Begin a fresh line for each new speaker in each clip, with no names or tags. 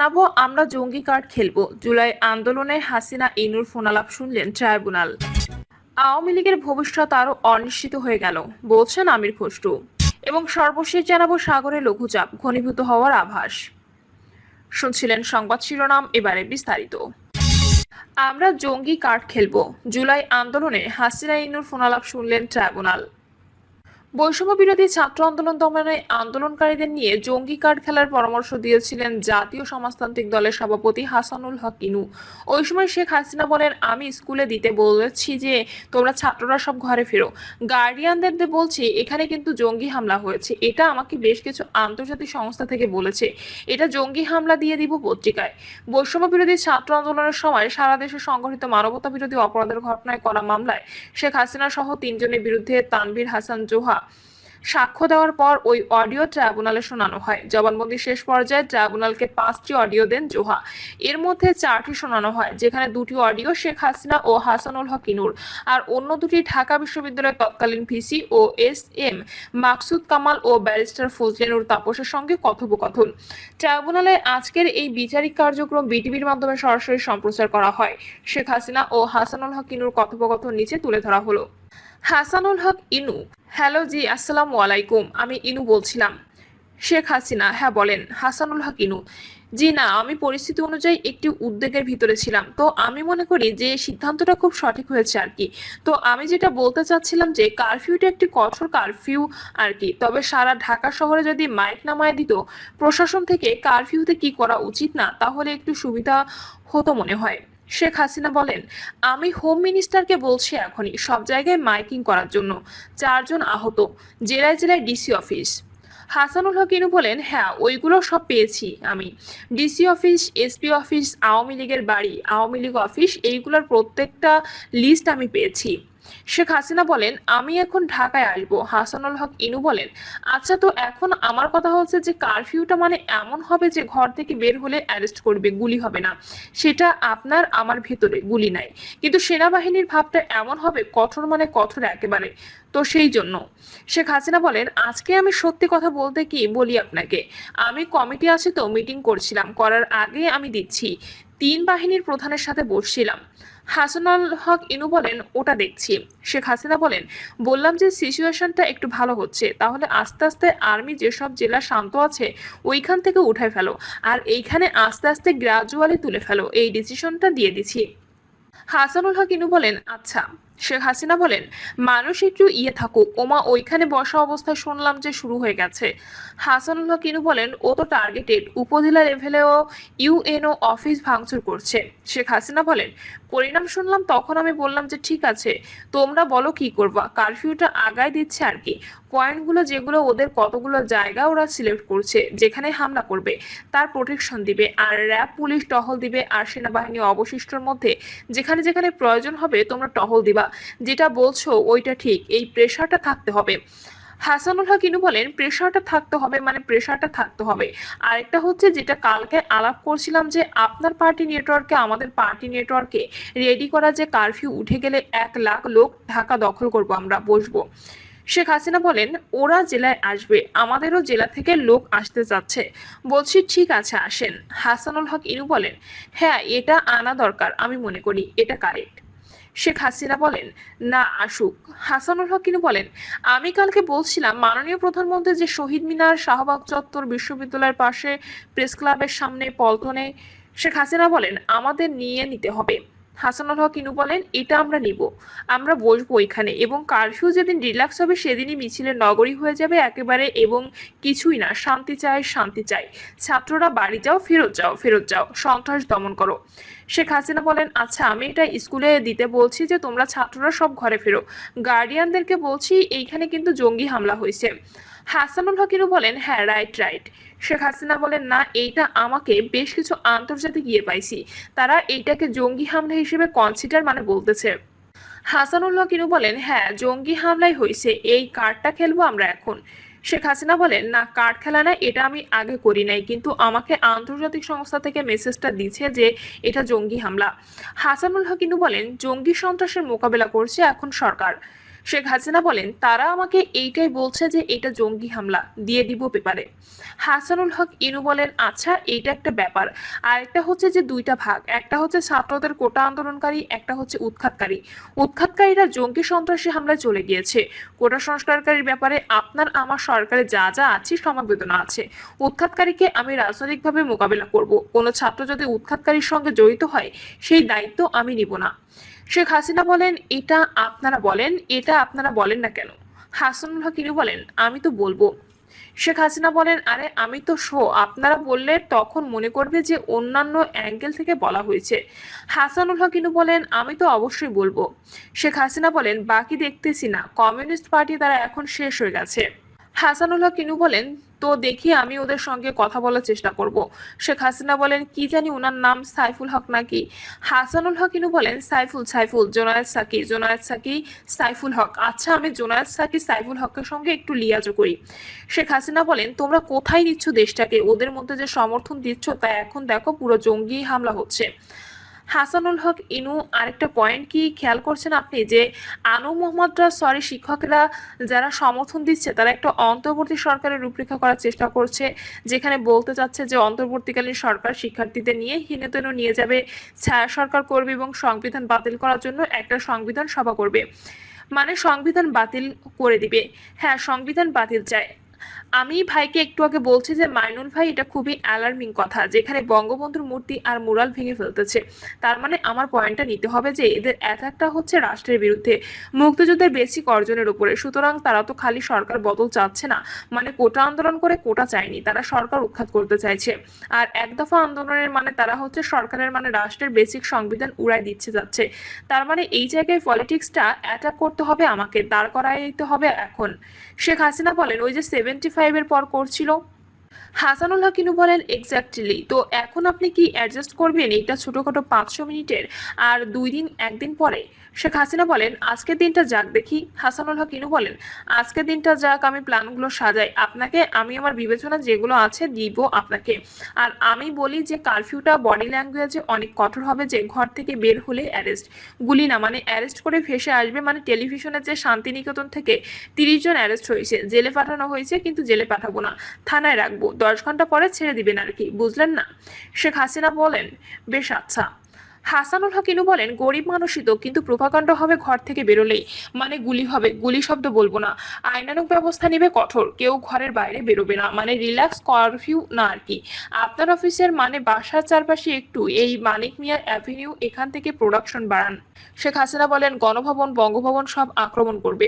জানাবো আমরা জঙ্গি কার্ড খেলব জুলাই আন্দোলনে হাসিনা ইনুর ফোনালাপ শুনলেন ট্রাইব্যুনাল আওয়ামী লীগের ভবিষ্যৎ আরও অনিশ্চিত হয়ে গেল বলছেন আমির খসরু এবং সর্বশেষ জানাবো সাগরে লঘুচাপ ঘনীভূত হওয়ার আভাস শুনছিলেন সংবাদ শিরোনাম এবারে বিস্তারিত আমরা জঙ্গি কার্ড খেলব জুলাই আন্দোলনে হাসিনা ইনুর ফোনালাপ শুনলেন ট্রাইব্যুনাল বৈষম্য বিরোধী ছাত্র আন্দোলন দমনে আন্দোলনকারীদের নিয়ে জঙ্গি কার্ড খেলার পরামর্শ দিয়েছিলেন জাতীয় সমাজতান্ত্রিক দলের সভাপতি হাসানুল হক ইনু ওই সময় শেখ হাসিনা বলেন আমি স্কুলে দিতে বলেছি যে তোমরা ছাত্ররা সব ঘরে ফেরো গার্ডিয়ানদের বলছি এখানে কিন্তু জঙ্গি হামলা হয়েছে এটা আমাকে বেশ কিছু আন্তর্জাতিক সংস্থা থেকে বলেছে এটা জঙ্গি হামলা দিয়ে দিব পত্রিকায় বৈষম্য বিরোধী ছাত্র আন্দোলনের সময় সারা দেশে সংগঠিত মানবতা বিরোধী অপরাধের ঘটনায় করা মামলায় শেখ হাসিনা সহ তিনজনের বিরুদ্ধে তানভীর হাসান জোহা সাক্ষ্য দেওয়ার পর ওই অডিও ট্রাইব্যুনালে শোনানো হয় জবানবন্দি শেষ পর্যায়ে ট্রাইব্যুনালকে পাঁচটি অডিও দেন জোহা এর মধ্যে চারটি শোনানো হয় যেখানে দুটি অডিও শেখ হাসিনা ও হাসানুল হক ইনুর আর অন্য দুটি ঢাকা বিশ্ববিদ্যালয়ের তৎকালীন ভিসি ও এস এম মাকসুদ কামাল ও ব্যারিস্টার ফজলেনুর তাপসের সঙ্গে কথোপকথন ট্রাইব্যুনালে আজকের এই বিচারিক কার্যক্রম বিটিভির মাধ্যমে সরাসরি সম্প্রচার করা হয় শেখ হাসিনা ও হাসানুল হক ইনুর কথোপকথন নিচে তুলে ধরা হলো হাসানুল হক ইনু হ্যালো জি আসসালাম আলাইকুম আমি ইনু বলছিলাম শেখ হাসিনা হ্যাঁ বলেন হাসানুল হক ইনু জি না আমি পরিস্থিতি অনুযায়ী একটি উদ্বেগের ভিতরে ছিলাম তো আমি মনে করি যে সিদ্ধান্তটা খুব সঠিক হয়েছে আর কি তো আমি যেটা বলতে চাচ্ছিলাম যে কারফিউটা একটি কঠোর কারফিউ আর কি তবে সারা ঢাকা শহরে যদি মাইক নামায় দিত প্রশাসন থেকে কারফিউতে কি করা উচিত না তাহলে একটু সুবিধা হতো মনে হয় শেখ হাসিনা বলেন আমি হোম মিনিস্টারকে বলছি এখনই সব জায়গায় মাইকিং করার জন্য চারজন আহত জেলায় জেলায় ডিসি অফিস হাসানুল হক ইনু বলেন হ্যাঁ ওইগুলো সব পেয়েছি আমি DC office SP office Awami লীগের বাড়ি আওয়ামী লীগ অফিস এইগুলোর প্রত্যেকটা লিস্ট আমি পেয়েছি শেখ হাসিনা বলেন আমি এখন ঢাকায় আসব হাসানুল হক ইনু বলেন আচ্ছা তো এখন আমার কথা হচ্ছে যে কারফিউটা মানে এমন হবে যে ঘর থেকে বের হলে অ্যারেস্ট করবে গুলি হবে না সেটা আপনার আমার ভেতরে গুলি নাই কিন্তু সেনাবাহিনীর ভাবটা এমন হবে কঠোর মানে কঠোর একেবারে তো সেই জন্য শেখ হাসিনা বলেন আজকে আমি সত্যি কথা বলতে কি বলি আপনাকে আমি কমিটি আছে তো মিটিং করছিলাম করার আগে আমি দিচ্ছি তিন বাহিনীর প্রধানের সাথে বসছিলাম হাসানুল হক ইনু বলেন ওটা দেখছি শেখ হাসিনা বলেন বললাম যে সিচুয়েশনটা একটু ভালো হচ্ছে তাহলে আস্তে আস্তে আর্মি যেসব জেলা শান্ত আছে ওইখান থেকে উঠে ফেলো আর এইখানে আস্তে আস্তে গ্রাজুয়ালি তুলে ফেলো এই ডিসিশনটা দিয়ে দিছি হাসানুল হক ইনু বলেন আচ্ছা শেখ হাসিনা বলেন মানুষ একটু ইয়ে থাকুক ওমা ওইখানে বসা অবস্থায় শুনলাম যে শুরু হয়ে গেছে হাসানুল্লাহ কিনু বলেন ও তো টার্গেটেড উপজেলা লেভেলেও ইউএনও অফিস ভাঙচুর করছে শেখ হাসিনা বলেন পরিণাম শুনলাম তখন আমি বললাম যে ঠিক আছে তোমরা বলো কি করবা কারফিউটা আগায় দিচ্ছে আর কি পয়েন্টগুলো যেগুলো ওদের কতগুলো জায়গা ওরা সিলেক্ট করছে যেখানে হামলা করবে তার প্রোটেকশন দিবে আর র্যাব পুলিশ টহল দিবে আর সেনাবাহিনী অবশিষ্টর মধ্যে যেখানে যেখানে প্রয়োজন হবে তোমরা টহল দিবা যেটা বলছো ওইটা ঠিক এই প্রেশারটা থাকতে হবে হাসানুল হক ইনু বলেন প্রেশারটা থাকতে হবে মানে প্রেশারটা থাকতে হবে আরেকটা হচ্ছে যেটা কালকে আলাপ করছিলাম যে আপনার পার্টি নেটওয়ার্কে আমাদের পার্টি নেটওয়ার্কে রেডি করা যে কারফিউ উঠে গেলে এক লাখ লোক ঢাকা দখল করব আমরা বসবো শেখ হাসিনা বলেন ওরা জেলায় আসবে আমাদেরও জেলা থেকে লোক আসতে যাচ্ছে বলছি ঠিক আছে আসেন হাসানুল হক ইনু বলেন হ্যাঁ এটা আনা দরকার আমি মনে করি এটা কারেক্ট শেখ হাসিনা বলেন না আসুক হাসানুল হক কিনু বলেন আমি কালকে বলছিলাম মাননীয় প্রধানমন্ত্রী যে শহীদ মিনার শাহবাগ চত্বর বিশ্ববিদ্যালয়ের পাশে প্রেস ক্লাবের সামনে পল্টনে শেখ হাসিনা বলেন আমাদের নিয়ে নিতে হবে হাসানুল হক ইনু বলেন এটা আমরা নিব আমরা বসবো এখানে এবং কারফিউ যেদিন রিল্যাক্স হবে সেদিনই মিছিলের নগরী হয়ে যাবে একেবারে এবং কিছুই না শান্তি চায় শান্তি চাই ছাত্ররা বাড়ি যাও ফেরত যাও ফেরত যাও সন্ত্রাস দমন করো শেখ হাসিনা বলেন আচ্ছা আমি এটা স্কুলে দিতে বলছি যে তোমরা ছাত্ররা সব ঘরে ফেরো গার্ডিয়ানদেরকে বলছি এইখানে কিন্তু জঙ্গি হামলা হয়েছে হাসানুল হকিরও বলেন হ্যাঁ রাইট রাইট শেখ হাসিনা বলেন না এইটা আমাকে বেশ কিছু আন্তর্জাতিক ইয়ে পাইছি তারা এইটাকে জঙ্গি হামলা হিসেবে কনসিডার মানে বলতেছে হাসানুল হকিরও বলেন হ্যাঁ জঙ্গি হামলাই হয়েছে এই কার্ডটা খেলবো আমরা এখন শেখ হাসিনা বলেন না কার্ড খেলা না এটা আমি আগে করি নাই কিন্তু আমাকে আন্তর্জাতিক সংস্থা থেকে মেসেজটা দিচ্ছে যে এটা জঙ্গি হামলা হাসানুল হকিনু বলেন জঙ্গি সন্ত্রাসের মোকাবেলা করছে এখন সরকার শেখ হাসিনা বলেন তারা আমাকে এইটাই বলছে যে এটা জঙ্গি হামলা দিয়ে দিব পেপারে হাসানুল হক ইনু বলেন আচ্ছা এইটা একটা ব্যাপার আর একটা হচ্ছে যে দুইটা ভাগ একটা হচ্ছে ছাত্রদের কোটা আন্দোলনকারী একটা হচ্ছে উৎখাতকারী উৎখাতকারীরা জঙ্গি সন্ত্রাসী হামলায় চলে গিয়েছে কোটা সংস্কারকারীর ব্যাপারে আপনার আমার সরকারে যা যা আছে সমাবেদনা আছে উৎখাতকারীকে আমি রাজনৈতিকভাবে মোকাবিলা করব কোনো ছাত্র যদি উৎখাতকারীর সঙ্গে জড়িত হয় সেই দায়িত্ব আমি নিব না শেখ হাসিনা বলেন এটা আপনারা বলেন এটা আপনারা বলেন না কেন হাসানুল হকিনি বলেন আমি তো বলবো শেখ হাসিনা বলেন আরে আমি তো শো আপনারা বললে তখন মনে করবে যে অন্যান্য অ্যাঙ্গেল থেকে বলা হয়েছে হাসানুল হক ইনু বলেন আমি তো অবশ্যই বলবো শেখ হাসিনা বলেন বাকি দেখতেছি না কমিউনিস্ট পার্টি তারা এখন শেষ হয়ে গেছে হাসানুল হক ইনু বলেন তো দেখি আমি ওদের সঙ্গে কথা বলার চেষ্টা করব শেখ হাসিনা বলেন কি জানি ওনার নাম সাইফুল হক নাকি হাসানুল হক ইনু বলেন সাইফুল সাইফুল জোনায়েদ সাকি জোনায়েদ সাকি সাইফুল হক আচ্ছা আমি জোনায়েদ সাকি সাইফুল হকের সঙ্গে একটু লিয়াজ করি শেখ হাসিনা বলেন তোমরা কোথায় নিচ্ছ দেশটাকে ওদের মধ্যে যে সমর্থন দিচ্ছ তা এখন দেখো পুরো জঙ্গি হামলা হচ্ছে হাসানুল হক ইনু আরেকটা পয়েন্ট কি খেয়াল করছেন আপনি যে আনু মোহাম্মদরা সরি শিক্ষকরা যারা সমর্থন দিচ্ছে তারা একটা অন্তর্বর্তী সরকারের রূপরেখা করার চেষ্টা করছে যেখানে বলতে চাচ্ছে যে অন্তর্বর্তীকালীন সরকার শিক্ষার্থীদের নিয়ে হিনেতন নিয়ে যাবে ছায়া সরকার করবে এবং সংবিধান বাতিল করার জন্য একটা সংবিধান সভা করবে মানে সংবিধান বাতিল করে দিবে হ্যাঁ সংবিধান বাতিল চায় আমি ভাইকে একটু আগে বলছি যে মাইনুল ভাই এটা খুবই অ্যালার্মিং কথা যেখানে বঙ্গবন্ধুর মূর্তি আর মুরাল ভেঙে ফেলতেছে তার মানে আমার পয়েন্টটা নিতে হবে যে এদের অ্যাটাকটা হচ্ছে রাষ্ট্রের বিরুদ্ধে মুক্তিযুদ্ধের বেসিক অর্জনের উপরে সুতরাং তারা তো খালি সরকার বদল চাচ্ছে না মানে কোটা আন্দোলন করে কোটা চায়নি তারা সরকার উৎখাত করতে চাইছে আর এক দফা আন্দোলনের মানে তারা হচ্ছে সরকারের মানে রাষ্ট্রের বেসিক সংবিধান উড়াই দিচ্ছে যাচ্ছে তার মানে এই জায়গায় পলিটিক্সটা অ্যাটাক করতে হবে আমাকে দাঁড় করাইতে হবে এখন শেখ হাসিনা বলেন ওই যে সেভেন্টি ফাইভ ফাইভের পর করছিল হাসানুল হাকিনু বলেন এক্স্যাক্টলি তো এখন আপনি কি অ্যাডজাস্ট করবেন এটা ছোটোখাটো পাঁচশো মিনিটের আর দুই দিন একদিন পরে শেখ হাসিনা বলেন আজকের দিনটা যাক দেখি হাসানুল হাকিনু বলেন আজকের দিনটা যাক আমি প্ল্যানগুলো সাজাই আপনাকে আমি আমার বিবেচনা যেগুলো আছে দিব আপনাকে আর আমি বলি যে কারফিউটা বডি ল্যাঙ্গুয়েজে অনেক কঠোর হবে যে ঘর থেকে বের হলে অ্যারেস্ট গুলি না মানে অ্যারেস্ট করে ফেসে আসবে মানে টেলিভিশনের যে শান্তিনিকেতন থেকে তিরিশ জন অ্যারেস্ট হয়েছে জেলে পাঠানো হয়েছে কিন্তু জেলে পাঠাবো না থানায় রাখবো দশ ঘন্টা পরে ছেড়ে দিবেন আর কি বুঝলেন না শেখ হাসিনা বলেন বেশ আচ্ছা হাসানুল হকিনু বলেন গরিব মানুষই তো কিন্তু প্রভাকাণ্ড হবে ঘর থেকে বেরোলেই মানে গুলি হবে গুলি শব্দ বলবো না আইনানুক ব্যবস্থা নেবে কঠোর কেউ ঘরের বাইরে বেরোবে না মানে রিল্যাক্স কারফিউ না আর কি আপনার অফিসের মানে বাসার চারপাশে একটু এই মানিক মিয়ার অ্যাভিনিউ এখান থেকে প্রোডাকশন বাড়ান শেখ হাসিনা বলেন গণভবন বঙ্গভবন সব আক্রমণ করবে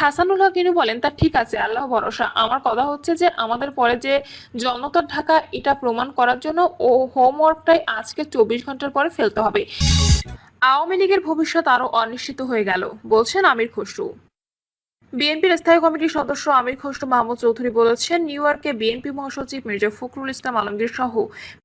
হাসানুল হক ইনু বলেন তা ঠিক আছে আল্লাহ ভরসা আমার কথা হচ্ছে যে আমাদের পরে যে জনতার ঢাকা এটা প্রমাণ করার জন্য ও হোমওয়ার্কটাই আজকে চব্বিশ ঘন্টার পরে ফেলতে হবে আওয়ামী লীগের ভবিষ্যৎ আরো অনিশ্চিত হয়ে গেল বলছেন আমির খসরু বিএনপির স্থায়ী কমিটির সদস্য আমির খসরু মাহমুদ চৌধুরী বলেছেন নিউ ইয়র্কে বিএনপি মহাসচিব মির্জা ফখরুল ইসলাম আলমগীর সহ